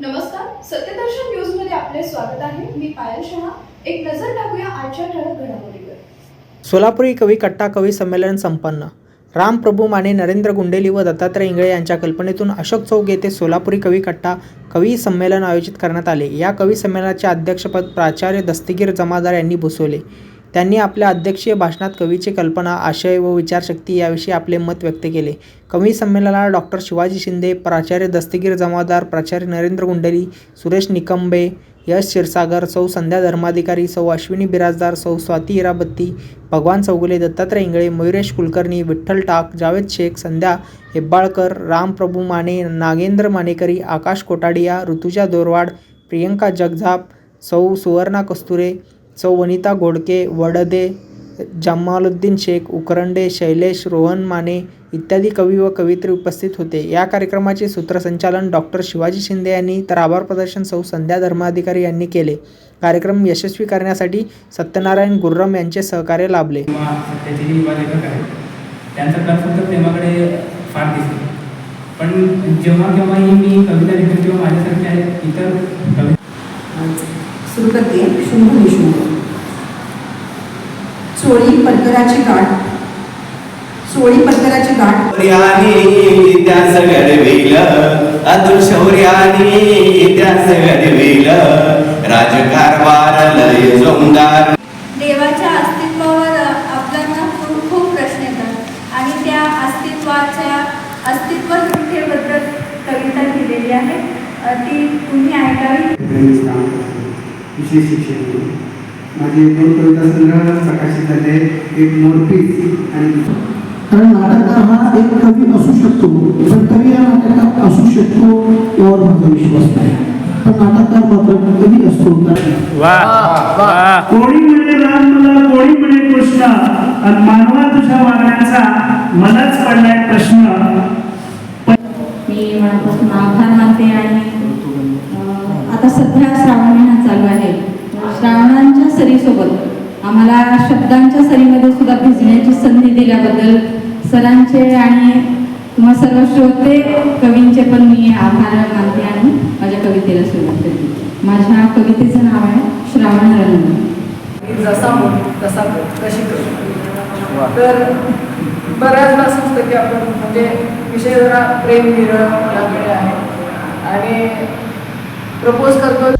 नमस्कार सत्यदर्शन न्यूजमध्ये आपले स्वागत आहे. मी पायल शहा. एक नजर टाकूया आजच्या ठळक घडामोडीवर. सोलापुरी कवी कट्टा कवी संमेलन संपन्न. राम प्रभू माने नरेंद्र गुंडेली व दत्तात्रय इंगळे यांच्या कल्पनेतून अशोक चौक येथे सोलापुरी कवी कट्टा कवी संमेलन आयोजित करण्यात आले. या कवी संमेलनाचे अध्यक्षपद प्राचार्य दस्तगीर जमादार यांनी भुसवले. त्यांनी आपल्या अध्यक्षीय भाषणात कवीची कल्पना आशय व विचारशक्ती याविषयी आपले मत व्यक्त केले. कवी संमेलनाला डॉक्टर शिवाजी शिंदे प्राचार्य दस्तगीर जमादार प्राचार्य नरेंद्र गुंडली सुरेश निकंबे यश क्षीरसागर सौ संध्या धर्माधिकारी सौ अश्विनी बिराजदार सौ स्वाती इराबत्ती भगवान चौगुले दत्तात्रय इंगळे मयुरेश कुलकर्णी विठ्ठल टाक जावेद शेख संध्या हेब्बाळकर रामप्रभू माने नागेंद्र मानेकरी आकाश कोटाडिया ऋतुजा दोरवाड प्रियंका जगझाप सौ सुवर्णा कस्तुरे वनिता गोडके वडदे जमालुद्दीन शेख उकरंडे शैलेश रोहन माने इत्यादी कवी व कवयित्री उपस्थित होते. या कार्यक्रमाचे सूत्रसंचालन डॉक्टर शिवाजी शिंदे यांनी तर आभार प्रदर्शन सौ संध्या धर्माधिकारी यांनी केले. कार्यक्रम यशस्वी करण्यासाठी सत्यनारायण गुर्रम यांचे सहकार्य लाभले. पण जेव्हा केव्हाही मी कविता लिहितो किंवा माझ्यासारखे इतर कविता सुरू करते. शुंभ निशुंभ चोळी पलकराची गाठ. चोळी पलकराची गाठ. शौर्याने इतिहास घडविल. अतुल शौर्याने इतिहास घडविल. राजकारभार लय जोमदार. देवाच्या अस्तित्वावर आपल्याला खूप खूप प्रश्न येतात. आणि त्या अस्तित्वाच्या अस्तित्व कविता लिहिलेली आहे. ती तुम्ही ऐकावी? विशेष शिक्षण म्हणून. माझे दोन कविता संग्रह प्रकाशित झाले एक मोरपीस आणि कारण नाटककार हा एक कवी असू शकतो. पण कवी हा नाटककार असू शकतो यावर माझा विश्वास नाही. पण नाटककार मात्र कवी असतो. कोणी म्हणे राम मला कोणी म्हणे कृष्ण? आणि मानवा तुझ्या वागण्याचा मलाच पडलाय प्रश्न. मी मनापासून आभार मानते आणि आता सध्या श्रावण चालू आहे. श्रावणांच्या सरीसोबत आम्हाला शब्दांच्या सरीमध्ये सुद्धा भिजण्याची संधी दिल्याबद्दल सरांचे आणि तुम्हा सर्व श्रोते कवींचे पण मी आभार मानते आणि माझ्या कवितेला सुरुवात करते. माझ्या कवितेचं नाव आहे श्रावण रंग जसा मूल तसा कशी करू. तर बऱ्याचदा असं असतं की आपण म्हणजे विषय जरा प्रेम विरळ याकडे आहे. आणि प्रपोज करतो